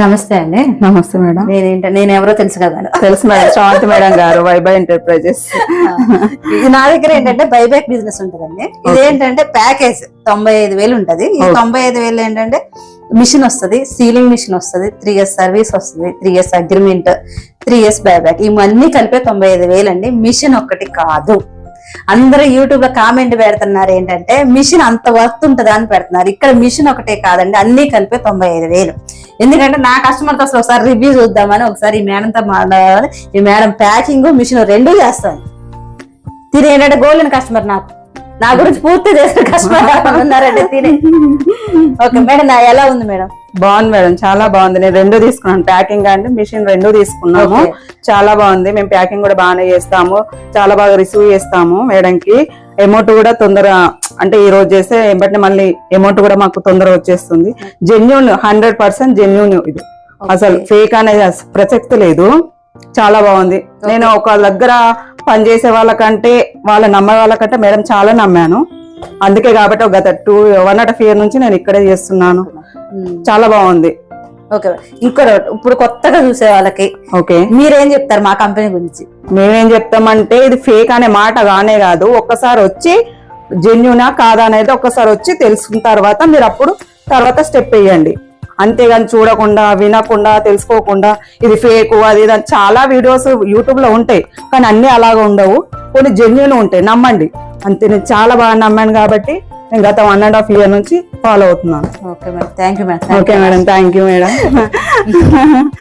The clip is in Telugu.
నమస్తే అండి. నమస్తే మేడం. నేనేంట నేను ఎవరో తెలుసు కదా తెలుసు మేడం. శ్రావంతి మేడం గారు వైబై ఎంటర్ప్రైజెస్. ఇది నా దగ్గర ఏంటంటే బైబ్యాక్ బిజినెస్ ఉంటదండి. ఇది ఏంటంటే ప్యాకేజ్ తొంభై ఐదు వేలు ఉంటది. ఈ. తొంభై ఐదు వేలు ఏంటంటే మిషన్ వస్తది సీలింగ్ మిషన్ వస్తది త్రీ ఇయర్స్ సర్వీస్ వస్తది three years agreement three years buyback ఇవన్నీ కలిపే తొంభై ఐదు వేలు అండి మిషన్ ఒక్కటి కాదు. అందరూ యూట్యూబ్లో కామెంట్ పెడుతున్నారు ఏంటంటే మిషన్ అంత వర్త్ ఉంటుందా అని పెడుతున్నారు. ఇక్కడ మిషన్ ఒకటే కాదండి అన్ని కలిపే తొంభై ఐదు వేలు. ఎందుకంటే నా కస్టమర్తో అసలు ఒకసారి రివ్యూ చూద్దామని ఒకసారి ఈ మేడంతో మాట్లాడాలి. ఈ మేడం ప్యాకింగ్ మిషన్ రెండు చేస్తాను. తిని ఏంటంటే గోల్డెన్ కస్టమర్ నాకు. నా గురించి పూర్తి చేసిన కస్టమర్ ఉన్నారంటే తిని. ఓకే మేడం నా ఎలా ఉంది మేడం బాగుంది మేడం చాలా బాగుంది. నేను రెండు తీసుకున్నాను. ప్యాకింగ్ అండ్ మిషన్ రెండు తీసుకున్నాము. చాలా బాగుంది. మేము ప్యాకింగ్ కూడా బాగానే చేస్తాము. చాలా బాగా రిసీవ్ చేస్తాము మేడం కి. అమౌంట్ కూడా తొందర అంటే ఈ రోజు చేస్తే వెంటనే మళ్ళీ అమౌంట్ కూడా మాకు తొందర వచ్చేస్తుంది. జెన్యున్ హండ్రెడ్ పర్సెంట్ జెన్యున్ ఇది. అసలు ఫేక్ అనేది ప్రసక్తి లేదు. చాలా బాగుంది. నేను ఒక దగ్గర పనిచేసే వాళ్ళకంటే వాళ్ళ నమ్మే వాళ్ళకంటే మేడం చాలా నమ్మాను. అందుకే కాబట్టి గత two one and half year నుంచి నేను ఇక్కడే చేస్తున్నాను. చాలా బాగుంది. ఓకే. ఇంకో ఇప్పుడు కొత్తగా చూసే వాళ్ళకి ఓకే. మీరేం చెప్తారు మా కంపెనీ గురించి? మేమేం చెప్తామంటే ఇది ఫేక్ అనే మాట కానే కాదు. ఒక్కసారి వచ్చి జెన్యునా కాదా అనేది ఒక్కసారి వచ్చి తెలుసుకున్న తర్వాత మీరు అప్పుడు తర్వాత స్టెప్ వేయండి. అంతేగాని చూడకుండా వినకుండా తెలుసుకోకుండా ఇది ఫేక్ అది ఇది చాలా వీడియోస్ యూట్యూబ్లో ఉంటాయి. కానీ అన్ని అలాగ ఉండవు. కొన్ని జెన్యున్ ఉంటాయి. నమ్మండి. అంతే. నేను చాలా బాగా నమ్మాను కాబట్టి నేను గత వన్ అండ్ హాఫ్ ఇయర్ నుంచి ఫాలో అవుతున్నాను. Okay madam thank you madam okay madam thank you madam